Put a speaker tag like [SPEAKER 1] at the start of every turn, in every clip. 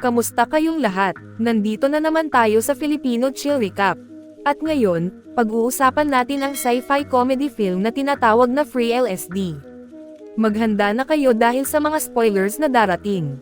[SPEAKER 1] Kamusta kayong lahat? Nandito na naman tayo sa Filipino Chill Recap. At ngayon, pag-uusapan natin ang sci-fi comedy film na tinatawag na Free LSD. Maghanda na kayo dahil sa mga spoilers na darating.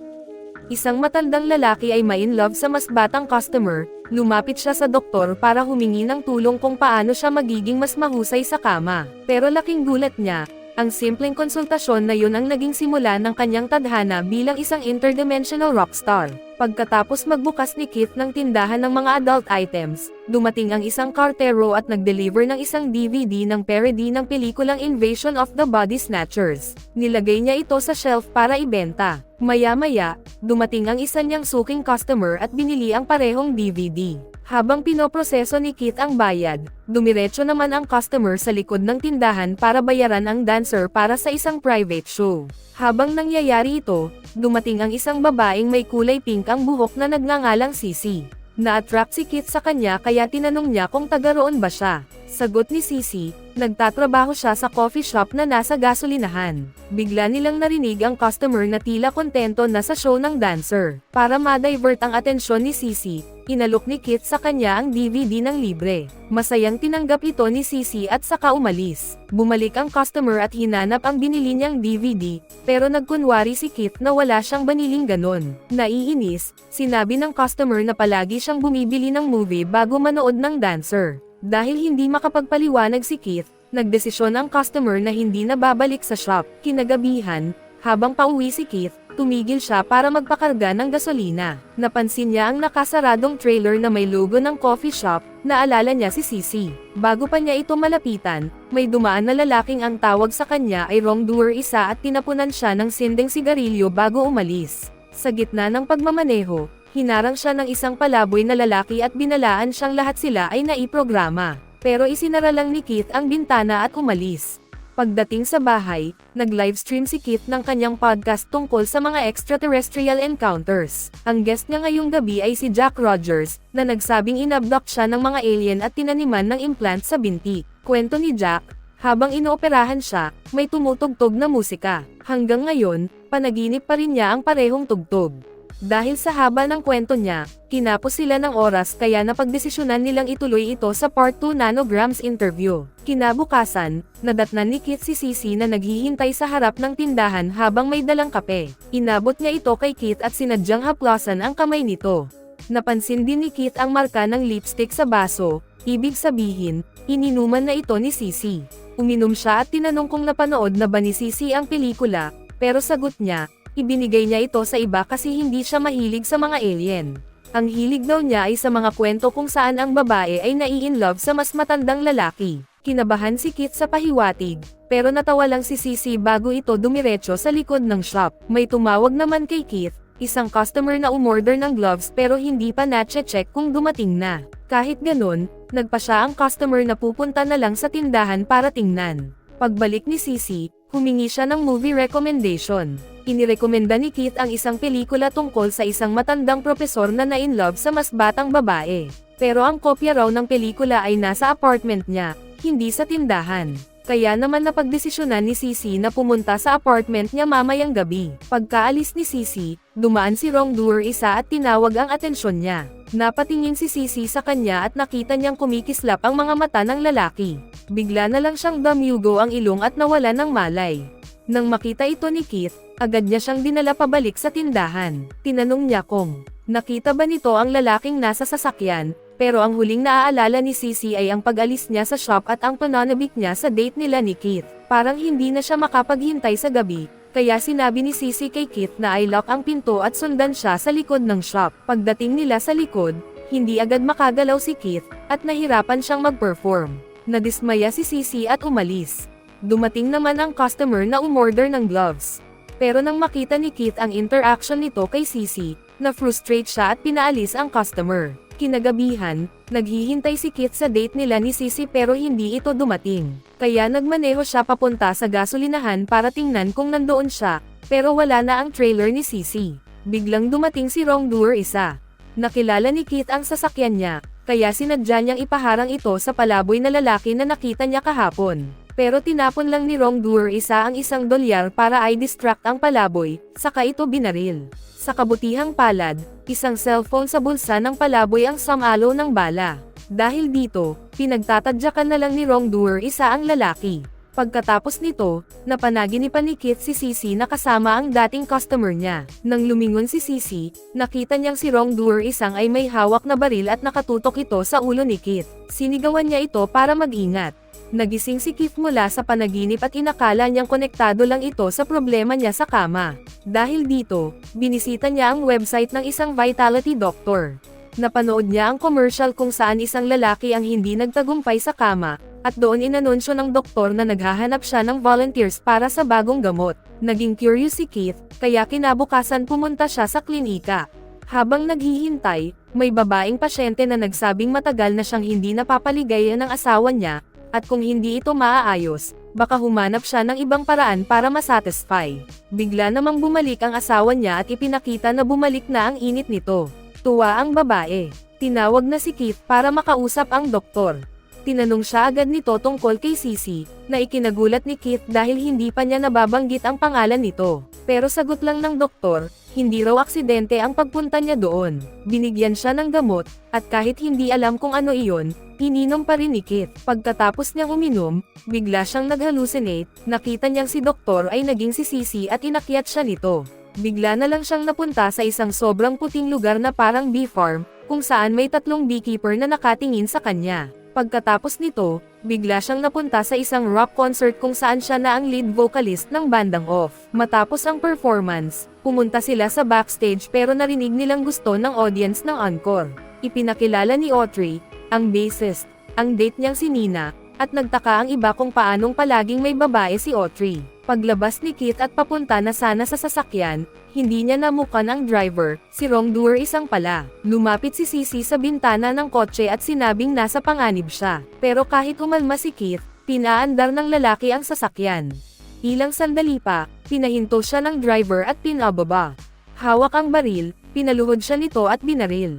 [SPEAKER 1] Isang matandang lalaki ay ma-in love sa mas batang customer, lumapit siya sa doktor para humingi ng tulong kung paano siya magiging mas mahusay sa kama. Pero laking gulat niya, ang simpleng konsultasyon na yun ang naging simula ng kanyang tadhana bilang isang interdimensional rockstar. Pagkatapos magbukas ni Keith ng tindahan ng mga adult items, dumating ang isang kartero at nag-deliver ng isang DVD ng parody ng pelikulang Invasion of the Body Snatchers. Nilagay niya ito sa shelf para ibenta. Maya-maya, dumating ang isa niyang suking customer at binili ang parehong DVD. Habang pinoproseso ni Keith ang bayad, dumiretso naman ang customer sa likod ng tindahan para bayaran ang dancer para sa isang private show. Habang nangyayari ito, dumating ang isang babaeng may kulay pink ang buhok na nagngangalang Sisi. Na-attract si Keith sa kanya kaya tinanong niya kung taga roon ba siya. Sagot ni Sisi, nagtatrabaho siya sa coffee shop na nasa gasolinahan. Bigla nilang narinig ang customer na tila kontento na sa show ng dancer. Para ma-divert ang atensyon ni Sisi, inalok ni Kit sa kanya ang DVD ng libre. Masayang tinanggap ito ni Sisi at saka umalis. Bumalik ang customer at hinanap ang binili niyang DVD, pero nagkunwari si Kit na wala siyang baniling ganon. Naiinis, sinabi ng customer na palagi siyang bumibili ng movie bago manood ng dancer. Dahil hindi makapagpaliwanag si Keith, nagdesisyon ang customer na hindi na babalik sa shop. Kinagabihan, habang pauwi si Keith, tumigil siya para magpakarga ng gasolina. Napansin niya ang nakasaradong trailer na may logo ng coffee shop, naalala niya si Sisi. Bago pa niya ito malapitan, may dumaan na lalaking ang tawag sa kanya ay wrongdoer isa at tinapunan siya ng sinding sigarilyo bago umalis. Sa gitna ng pagmamaneho, hinarang siya ng isang palaboy na lalaki at binalaan siyang lahat sila ay naiprograma. Pero isinara lang ni Keith ang bintana at umalis. Pagdating sa bahay, nag-livestream si Keith ng kanyang podcast tungkol sa mga extraterrestrial encounters. Ang guest niya ngayong gabi ay si Jack Rogers, na nagsabing inabduct siya ng mga alien at tinaniman ng implant sa binti. Kwento ni Jack, habang inooperahan siya, may tumutugtog na musika. Hanggang ngayon, panaginip pa rin niya ang parehong tugtog. Dahil sa haba ng kwento niya, kinapos sila ng oras kaya napagdesisyonan nilang ituloy ito sa Part 2 Nanograms interview. Kinabukasan, nadatnan ni Kit si Sisi na naghihintay sa harap ng tindahan habang may dalang kape. Inabot niya ito kay Kit at sinadyang haplasan ang kamay nito. Napansin din ni Kit ang marka ng lipstick sa baso, ibig sabihin, ininuman na ito ni Sisi. Uminom siya at tinanong kung napanood na ba ni Sisi ang pelikula, pero sagot niya, ibinigay niya ito sa iba kasi hindi siya mahilig sa mga alien. Ang hilig daw niya ay sa mga kwento kung saan ang babae ay nai-in-love sa mas matandang lalaki. Kinabahan si Kit sa pahiwatig, pero natawa lang si Sisi bago ito dumiretso sa likod ng shop. May tumawag naman kay Keith, isang customer na umorder ng gloves pero hindi pa na-check kung dumating na. Kahit ganun, nagpa siya ang customer na pupunta na lang sa tindahan para tingnan. Pagbalik ni Sisi, humingi siya ng movie recommendation. Inirekomenda ni Keith ang isang pelikula tungkol sa isang matandang propesor na na-in-love sa mas batang babae. Pero ang kopya raw ng pelikula ay nasa apartment niya, hindi sa tindahan. Kaya naman napagdesisyonan ni Sisi na pumunta sa apartment niya mamayang gabi. Pagkaalis ni Sisi, dumaan si wrongdoer isa at tinawag ang atensyon niya. Napatingin si Sisi sa kanya at nakita niyang kumikislap ang mga mata ng lalaki. Bigla na lang siyang damyugo ang ilong at nawala ng malay. Nang makita ito ni Keith, agad niya siyang dinala pabalik sa tindahan. Tinanong niya kung, nakita ba nito ang lalaking nasa sasakyan, pero ang huling naaalala ni Sisi ay ang pag-alis niya sa shop at ang pananabik niya sa date nila ni Keith. Parang hindi na siya makapaghintay sa gabi, kaya sinabi ni Sisi kay Keith na ay lock ang pinto at sundan siya sa likod ng shop. Pagdating nila sa likod, hindi agad makagalaw si Keith, at nahirapan siyang mag-perform. Nadismaya si Sisi at umalis. Dumating naman ang customer na umorder ng gloves. Pero nang makita ni Keith ang interaction nito kay Sisi, na-frustrate siya at pinaalis ang customer. Kinagabihan, naghihintay si Keith sa date nila ni Sisi pero hindi ito dumating. Kaya nagmaneho siya papunta sa gasolinahan para tingnan kung nandoon siya, pero wala na ang trailer ni Sisi. Biglang dumating si wrongdoer isa. Nakilala ni Keith ang sasakyan niya, kaya sinadya niyang ipaharang ito sa palaboy na lalaki na nakita niya kahapon. Pero tinapon lang ni wrongdoer isa ang isang dolyar para ay distract ang palaboy, saka ito binaril. Sa kabutihang palad, isang cellphone sa bulsa ng palaboy ang samalo ng bala. Dahil dito, pinagtatadyakan na lang ni wrongdoer isa ang lalaki. Pagkatapos nito, napanaginipan ni Kit si Sisi na kasama ang dating customer niya. Nang lumingon si Sisi, nakita niyang si wrongdoer isang ay may hawak na baril at nakatutok ito sa ulo ni Kit. Sinigawan niya ito para mag-ingat. Nagising si Kit mula sa panaginip at inakala niyang konektado lang ito sa problema niya sa kama. Dahil dito, binisita niya ang website ng isang vitality doctor. Napanood niya ang commercial kung saan isang lalaki ang hindi nagtagumpay sa kama, at doon inanunsyo ng doktor na naghahanap siya ng volunteers para sa bagong gamot. Naging curious si Keith, kaya kinabukasan pumunta siya sa klinika. Habang naghihintay, may babaeng pasyente na nagsabing matagal na siyang hindi napapaligayan ng asawa niya, at kung hindi ito maaayos, baka humanap siya ng ibang paraan para masatisfy. Bigla namang bumalik ang asawa niya at ipinakita na bumalik na ang init nito. Tuwa ang babae. Tinawag na si Keith para makausap ang doktor. Tinanong siya agad nito tungkol kay Sisi, na ikinagulat ni Keith dahil hindi pa niya nababanggit ang pangalan nito. Pero sagot lang ng doktor, hindi raw aksidente ang pagpunta niya doon. Binigyan siya ng gamot, at kahit hindi alam kung ano iyon, ininom pa rin ni Keith. Pagkatapos niyang uminom, bigla siyang nag-hallucinate, nakita niyang si doktor ay naging si Sisi at inakyat siya nito. Bigla na lang siyang napunta sa isang sobrang puting lugar na parang bee farm, kung saan may tatlong beekeeper na nakatingin sa kanya. Pagkatapos nito, bigla siyang napunta sa isang rock concert kung saan siya na ang lead vocalist ng bandang off. Matapos ang performance, pumunta sila sa backstage pero narinig nilang gusto ng audience ng encore. Ipinakilala ni Autry, ang bassist, ang date niyang si Nina, at nagtaka ang iba kung paanong palaging may babae si Autry. Paglabas ni Keith at papunta na sana sa sasakyan, hindi niya namukan ang driver, si wrongdoer isang pala. Lumapit si Sisi sa bintana ng kotse at sinabing nasa panganib siya. Pero kahit umalma si Keith, pinaandar ng lalaki ang sasakyan. Ilang sandali pa, pinahinto siya ng driver at pinababa. Hawak ang baril, pinaluhod siya nito at binaril.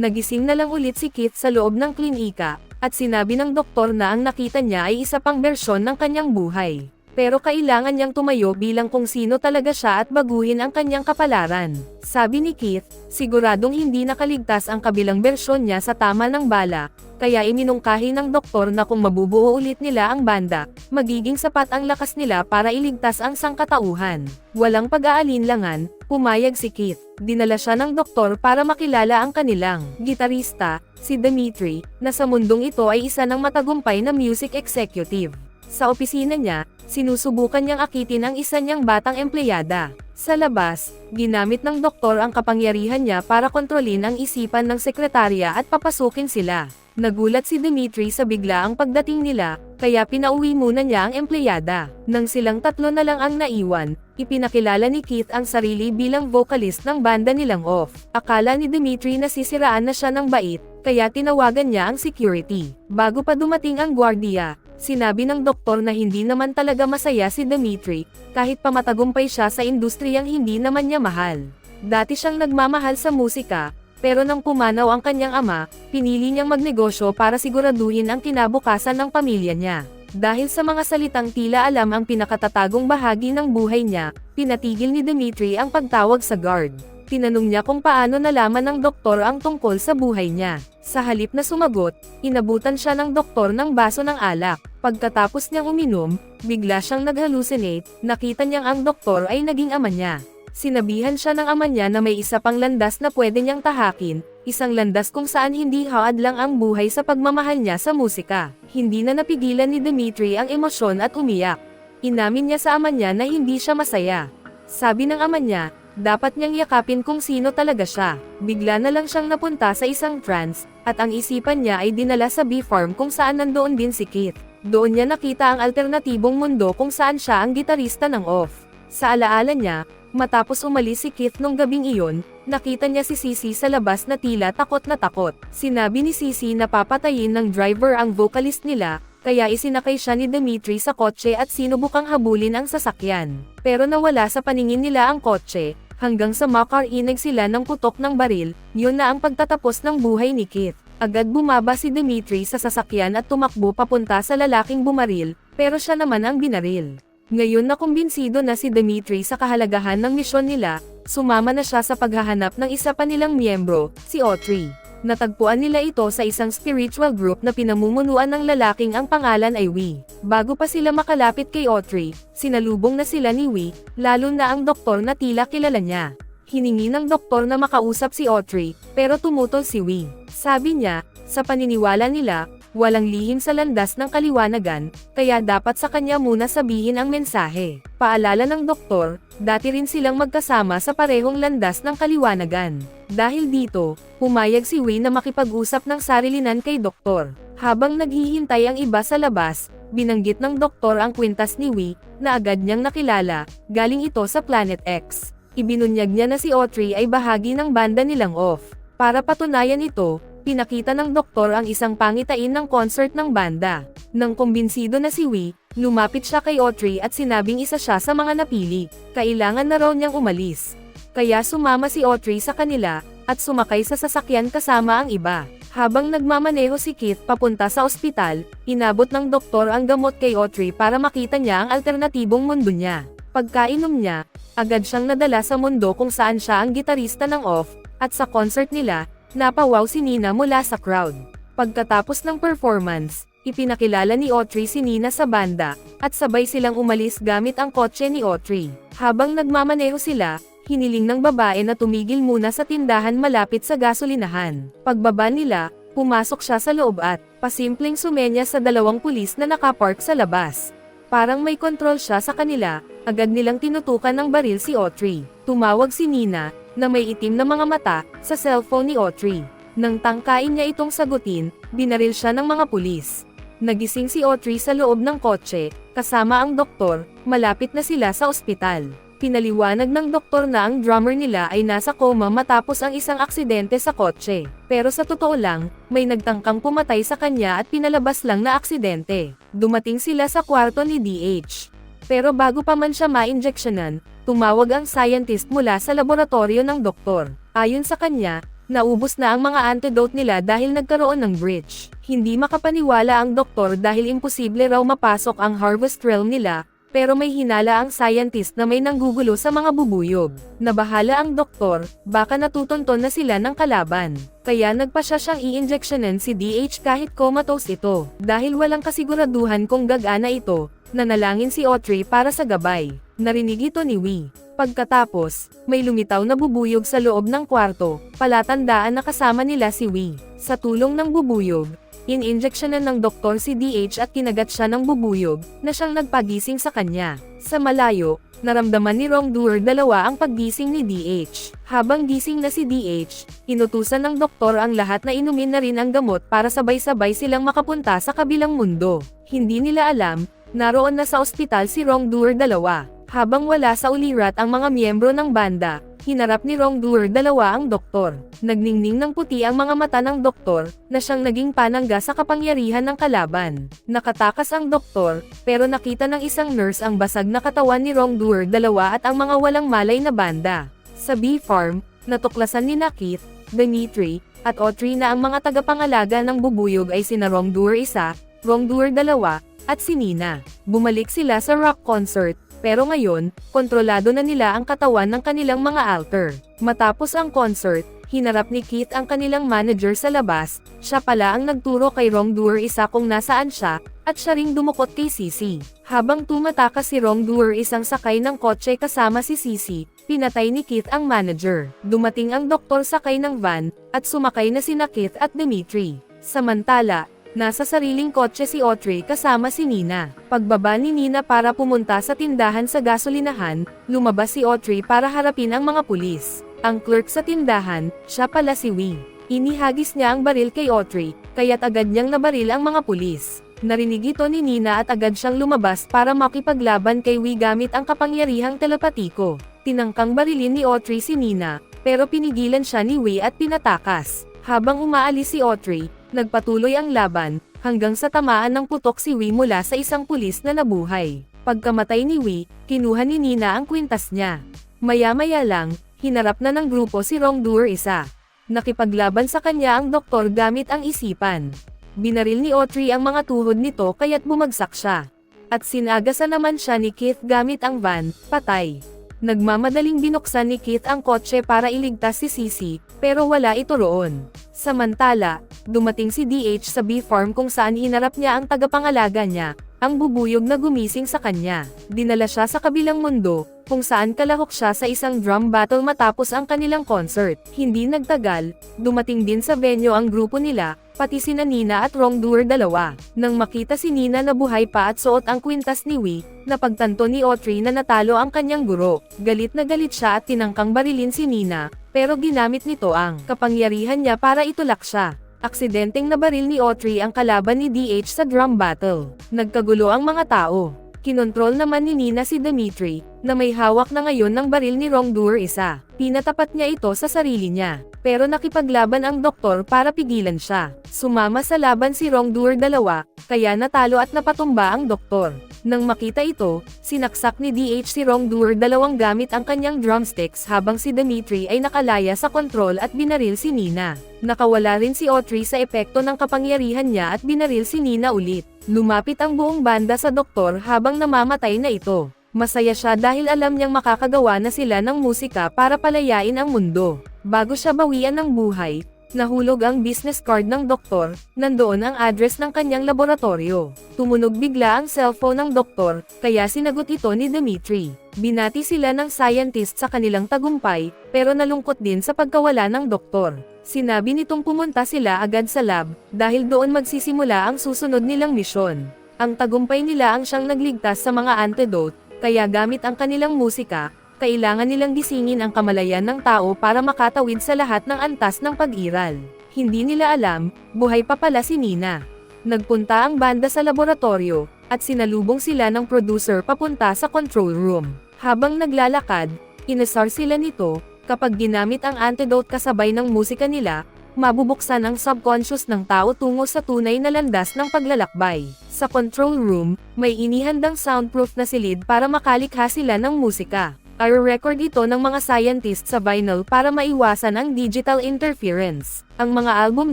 [SPEAKER 1] Nagising na lang ulit si Keith sa loob ng klinika, at sinabi ng doktor na ang nakita niya ay isa pang bersyon ng kanyang buhay. Pero kailangan niyang tumayo bilang kung sino talaga siya at baguhin ang kanyang kapalaran. Sabi ni Keith, siguradong hindi nakaligtas ang kabilang bersyon niya sa tama ng bala, kaya iminungkahi ng doktor na kung mabubuo ulit nila ang banda, magiging sapat ang lakas nila para iligtas ang sangkatauhan. Walang pag-aalinlangan, pumayag si Keith. Dinala siya ng doktor para makilala ang kanilang gitarista, si Dimitri, na sa mundong ito ay isa ng matagumpay na music executive. Sa opisina niya, sinusubukan niyang akitin ang isa niyang batang empleyada. Sa labas, ginamit ng doktor ang kapangyarihan niya para kontrolin ang isipan ng sekretarya at papasukin sila. Nagulat si Dimitri sa biglaang pagdating nila, kaya pinauwi muna niya ang empleyada. Nang silang tatlo na lang ang naiwan, ipinakilala ni Keith ang sarili bilang vocalist ng banda nilang off. Akala ni Dimitri na sisiraan na siya ng bait, kaya tinawagan niya ang security. Bago pa dumating ang gwardiya, Sinabi ng doktor na hindi naman talaga masaya si Dimitri, kahit pa matagumpay siya sa industriyang hindi naman niya mahal. Dati siyang nagmamahal sa musika, pero nang pumanaw ang kanyang ama, pinili niyang magnegosyo para siguraduhin ang kinabukasan ng pamilya niya. Dahil sa mga salitang tila alam ang pinakatatagong bahagi ng buhay niya, pinatigil ni Dimitri ang pagtawag sa guard. Tinanong niya kung paano nalaman ng doktor ang tungkol sa buhay niya. Sa halip na sumagot, inabutan siya ng doktor ng baso ng alak. Pagkatapos niyang uminom, bigla siyang nag-hallucinate, nakita niyang ang doktor ay naging ama niya. Sinabihan siya ng ama niya na may isa pang landas na pwede niyang tahakin, isang landas kung saan hindi haad lang ang buhay sa pagmamahal niya sa musika. Hindi na napigilan ni Dimitri ang emosyon at umiyak. Inamin niya sa ama niya na hindi siya masaya. Sabi ng ama niya, dapat niyang yakapin kung sino talaga siya. Bigla na lang siyang napunta sa isang trance, at ang isipan niya ay dinala sa bee farm kung saan nandoon din si Keith. Doon niya nakita ang alternatibong mundo kung saan siya ang gitarista ng off. Sa alaala niya, matapos umalis si Keith nung gabing iyon, nakita niya si Sisi sa labas na tila takot na takot. Sinabi ni Sisi na papatayin ng driver ang vocalist nila, kaya isinakay siya ni Dimitri sa kotse at sinubukang habulin ang sasakyan. Pero nawala sa paningin nila ang kotse, hanggang sa makarinig sila ng putok ng baril, yun na ang pagtatapos ng buhay ni Keith. Agad bumaba si Dimitri sa sasakyan at tumakbo papunta sa lalaking bumaril, pero siya naman ang binaril. Ngayon na kumbinsido na si Dimitri sa kahalagahan ng misyon nila, sumama na siya sa paghahanap ng isa pa nilang miyembro, si Autry. Natagpuan nila ito sa isang spiritual group na pinamumunuan ng lalaking ang pangalan ay Wee. Bago pa sila makalapit kay Autry, sinalubong na sila ni Wee, lalo na ang doktor na tila kilala niya. Hiningi ng doktor na makausap si Autry, pero tumutol si Wee. Sabi niya, sa paniniwala nila, walang lihim sa landas ng kaliwanagan, kaya dapat sa kanya muna sabihin ang mensahe. Paalala ng doktor, dati rin silang magkasama sa parehong landas ng kaliwanagan. Dahil dito, pumayag si Wei na makipag-usap ng sarilinan kay doktor. Habang naghihintay ang iba sa labas, binanggit ng doktor ang kwintas ni Wei, na agad niyang nakilala, galing ito sa Planet X. Ibinunyag niya na si Autry ay bahagi ng banda nilang off. Para patunayan ito, pinakita ng doktor ang isang pangitain ng concert ng banda. Nang kumbinsido na si Wee, lumapit siya kay Autry at sinabing isa siya sa mga napili. Kailangan na raw niyang umalis. Kaya sumama si Autry sa kanila, at sumakay sa sasakyan kasama ang iba. Habang nagmamaneho si Keith papunta sa ospital, inabot ng doktor ang gamot kay Autry para makita niya ang alternatibong mundo niya. Pagkainom niya, agad siyang nadala sa mundo kung saan siya ang gitarista ng off, at sa concert nila, napawaw si Nina mula sa crowd. Pagkatapos ng performance, ipinakilala ni Autry si Nina sa banda, at sabay silang umalis gamit ang kotse ni Autry. Habang nagmamaneho sila, hiniling ng babae na tumigil muna sa tindahan malapit sa gasolinahan. Pagbaba nila, pumasok siya sa loob at, pasimpleng sumenya sa dalawang pulis na nakapark sa labas. Parang may kontrol siya sa kanila, agad nilang tinutukan ng baril si Autry. Tumawag si Nina, na may itim na mga mata, sa cellphone ni Autry. Nang tangkain niya itong sagutin, binaril siya ng mga pulis. Nagising si Autry sa loob ng kotse, kasama ang doktor, malapit na sila sa ospital. Pinaliwanag ng doktor na ang drummer nila ay nasa coma matapos ang isang aksidente sa kotse. Pero sa totoo lang, may nagtangkang pumatay sa kanya at pinalabas lang na aksidente. Dumating sila sa kwarto ni DH. Pero bago pa man siya ma-injectionan, tumawag ang scientist mula sa laboratorio ng doktor. Ayon sa kanya, naubos na ang mga antidote nila dahil nagkaroon ng breach. Hindi makapaniwala ang doktor dahil imposible raw mapasok ang harvest realm nila, pero may hinala ang scientist na may nanggugulo sa mga bubuyog. Nabahala ang doktor, baka natutunton na sila ng kalaban. Kaya nagpa siya siyang i-injectionan si DH kahit comatose ito. Dahil walang kasiguraduhan kung gagana ito, nanalangin si Autry para sa gabay. Narinig ito ni Wee. Pagkatapos, may lumitaw na bubuyog sa loob ng kwarto, palatandaan na kasama nila si Wee. Sa tulong ng bubuyog, in-injectionan ng doktor si DH at kinagat siya ng bubuyog, na siyang nagpagising sa kanya. Sa malayo, naramdaman ni wrongdoer dalawa ang paggising ni DH. Habang gising na si DH, inutusan ng doktor ang lahat na inumin na rin ang gamot para sabay-sabay silang makapunta sa kabilang mundo. Hindi nila alam, naroon na sa ospital si wrongdoer dalawa. Habang wala sa ulirat ang mga miyembro ng banda, hinarap ni wrongdoer dalawa ang doktor. Nagningning ng puti ang mga mata ng doktor, na siyang naging panangga sa kapangyarihan ng kalaban. Nakatakas ang doktor, pero nakita ng isang nurse ang basag na katawan ni wrongdoer dalawa at ang mga walang malay na banda. Sa B-Farm, natuklasan ni Keith, Dimitri, at Autry na ang mga tagapangalaga ng bubuyog ay sina wrongdoer isa, wrongdoer dalawa, at si Nina. Bumalik sila sa rock concert, pero ngayon, kontrolado na nila ang katawan ng kanilang mga alter. Matapos ang concert, hinarap ni Keith ang kanilang manager sa labas, siya pala ang nagturo kay wrongdoer isa kung nasaan siya, at siya ring dumukot kay Sisi. Habang tumatakas si wrongdoer isang sakay ng kotse kasama si Sisi, pinatay ni Keith ang manager. Dumating ang doktor sakay ng van, at sumakay na sina Keith at Dimitri. Samantala, Nasa sariling kotse si Autry kasama si Nina. Pagbaba ni Nina para pumunta sa tindahan sa gasolinahan, lumabas si Autry para harapin ang mga pulis. Ang clerk sa tindahan, siya pala si Wee. Inihagis niya ang baril kay Autry, kaya't agad niyang nabaril ang mga pulis. Narinig ito ni Nina at agad siyang lumabas para makipaglaban kay Wee gamit ang kapangyarihang telepatiko. Tinangkang barilin ni Autry si Nina, pero pinigilan siya ni Wee at pinatakas. Habang umaalis si Autry, Nagpatuloy ang laban, hanggang sa tamaan ng putok si Wee mula sa isang pulis na nabuhay. Pagkamatay ni Wee, kinuha ni Nina ang kwintas niya. Maya-maya lang, hinarap na ng grupo si wrongdoer isa. Nakipaglaban sa kanya ang doktor gamit ang isipan. Binaril ni Autry ang mga tuhod nito kaya't bumagsak siya. At sinagasan naman siya ni Keith gamit ang van, patay. Nagmamadaling binuksan ni Keith ang kotse para iligtas si Sisi, pero wala ito roon. Samantala, dumating si DH sa bee farm kung saan hinarap niya ang tagapangalaga niya, ang bubuyog na gumising sa kanya. Dinala siya sa kabilang mundo, kung saan kalahok siya sa isang drum battle matapos ang kanilang concert. Hindi nagtagal, dumating din sa venue ang grupo nila, pati sina Nina at Wrongdoer dalawa. Nang makita si Nina na buhay pa at suot ang kwintas ni Wee, napagtanto ni Audrey na natalo ang kanyang guro. Galit na galit siya at tinangkang barilin si Nina, pero ginamit nito ang kapangyarihan niya para itulak siya. Aksidenteng nabaril ni Audrey ang kalaban ni DH sa drum battle. Nagkagulo ang mga tao. Kinontrol naman ni Nina si Dimitri, na may hawak na ngayon ng baril ni Wrongdoer isa. Pinatapat niya ito sa sarili niya. Pero nakipaglaban ang doktor para pigilan siya. Sumama sa laban si Wrongdoer dalawa, kaya natalo at napatumba ang doktor. Nang makita ito, sinaksak ni DH si Wrongdoer dalawang gamit ang kanyang drumsticks habang si Dimitri ay nakalaya sa kontrol at binaril si Nina. Nakawala rin si Audrey sa epekto ng kapangyarihan niya at binaril si Nina ulit. Lumapit ang buong banda sa doktor habang namamatay na ito. Masaya siya dahil alam niyang makakagawa na sila ng musika para palayain ang mundo. Bago siya bawian ng buhay, nahulog ang business card ng doktor, nandoon ang address ng kanyang laboratorio. Tumunog bigla ang cellphone ng doktor, kaya sinagot ito ni Dimitri. Binati sila ng scientist sa kanilang tagumpay, pero nalungkot din sa pagkawala ng doktor. Sinabi nitong pumunta sila agad sa lab, dahil doon magsisimula ang susunod nilang misyon. Ang tagumpay nila ang siyang nagligtas sa mga antidote, kaya gamit ang kanilang musika, kailangan nilang gisingin ang kamalayan ng tao para makatawid sa lahat ng antas ng pag-iral. Hindi nila alam, buhay pa pala si Nina. Nagpunta ang banda sa laboratorio, at sinalubong sila ng producer papunta sa control room. Habang naglalakad, inasar sila nito, kapag ginamit ang antidote kasabay ng musika nila, mabubuksan ang subconscious ng tao tungo sa tunay na landas ng paglalakbay. Sa control room, may inihandang soundproof na silid para makalikha sila ng musika. I-record ito ng mga scientists sa vinyl para maiwasan ang digital interference. Ang mga album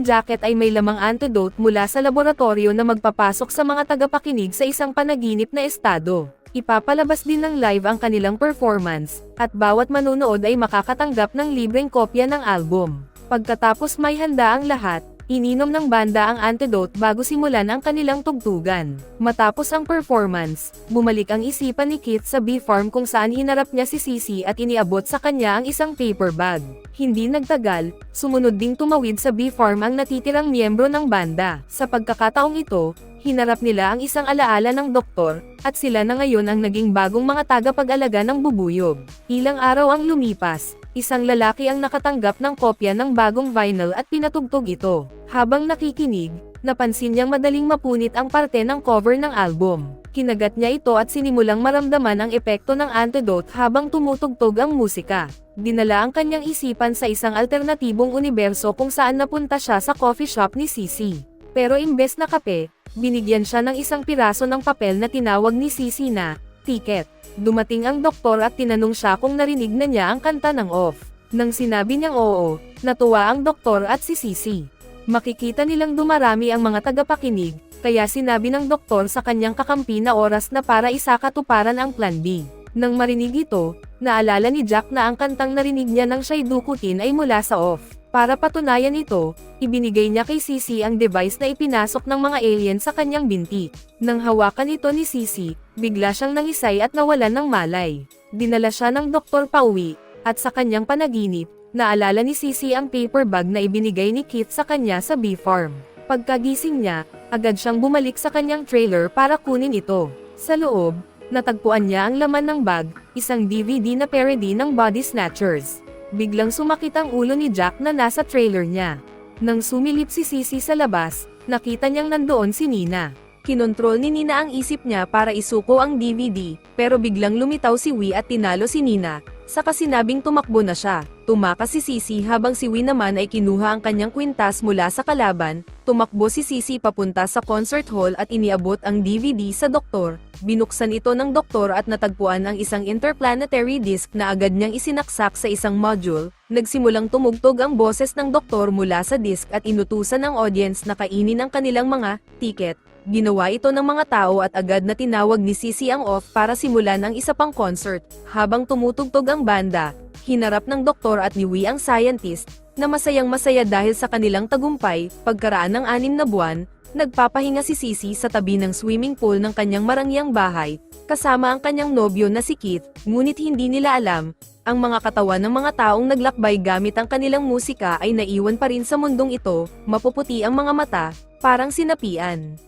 [SPEAKER 1] jacket ay may lamang antidote mula sa laboratorio na magpapasok sa mga tagapakinig sa isang panaginip na estado. Ipapalabas din ng live ang kanilang performance, at bawat manonood ay makakatanggap ng libreng kopya ng album. Pagkatapos may handa ang lahat, ininom ng banda ang antidote bago simulan ang kanilang tugtugan. Matapos ang performance, bumalik ang isipan ni Keith sa bee farm kung saan hinarap niya si Sisi at iniabot sa kanya ang isang paper bag. Hindi nagtagal, sumunod ding tumawid sa bee farm ang natitirang miyembro ng banda. Sa pagkakataong ito, hinarap nila ang isang alaala ng doktor, at sila na ngayon ang naging bagong mga tagapag-alaga ng bubuyog. Ilang araw ang lumipas, isang lalaki ang nakatanggap ng kopya ng bagong vinyl at pinatugtog ito. Habang nakikinig, napansin niyang madaling mapunit ang parte ng cover ng album. Kinagat niya ito at sinimulang maramdaman ang epekto ng antidote habang tumutugtog ang musika. Dinala ang kanyang isipan sa isang alternatibong universo kung saan napunta siya sa coffee shop ni Sisi. Pero imbes na kape, binigyan siya ng isang piraso ng papel na tinawag ni Sisi na, ticket. Dumating ang doktor at tinanong siya kung narinig na niya ang kanta ng off. Nang sinabi niyang oo, natuwa ang doktor at si Sisi. Makikita nilang dumarami ang mga tagapakinig, kaya sinabi ng doktor sa kanyang kakampi na oras na para isakatuparan ang plan B. Nang marinig ito, naalala ni Jack na ang kantang narinig niya nang siya'y dukutin ay mula sa off. Para patunayan ito, ibinigay niya kay Sisi ang device na ipinasok ng mga alien sa kanyang binti. Nang hawakan ito ni Sisi, bigla siyang nangisay at nawalan ng malay. Dinala siya ng doktor pauwi, at sa kanyang panaginip, naalala ni Sisi ang paper bag na ibinigay ni Keith sa kanya sa bee farm. Pagkagising niya, agad siyang bumalik sa kanyang trailer para kunin ito. Sa loob, natagpuan niya ang laman ng bag, isang DVD na parody ng Body Snatchers. Biglang sumakit ang ulo ni Jack na nasa trailer niya. Nang sumilip si Sisi sa labas, nakita niyang nandoon si Nina. Kinontrol ni Nina ang isip niya para isuko ang DVD, pero biglang lumitaw si Wee at tinalo si Nina, saka sinabing tumakbo na siya. Tumakas si Sisi habang si Wee naman ay kinuha ang kanyang kwintas mula sa kalaban, tumakbo si Sisi papunta sa concert hall at iniabot ang DVD sa doktor. Binuksan ito ng doktor at natagpuan ang isang interplanetary disk na agad niyang isinaksak sa isang module, nagsimulang tumugtog ang boses ng doktor mula sa disc at inutusan ang audience na kainin ang kanilang mga ticket. Ginawa ito ng mga tao at agad na tinawag ni Sisi ang off para simulan ang isa pang concert. Habang tumutugtog ang banda, hinarap ng doktor at ni Wee ang scientist, na masayang masaya dahil sa kanilang tagumpay, pagkaraan ng anim na buwan, nagpapahinga si Sisi sa tabi ng swimming pool ng kanyang marangyang bahay, kasama ang kanyang nobyo na si Keith, ngunit hindi nila alam, ang mga katawan ng mga taong naglakbay gamit ang kanilang musika ay naiwan pa rin sa mundong ito, mapuputi ang mga mata, parang sinapian.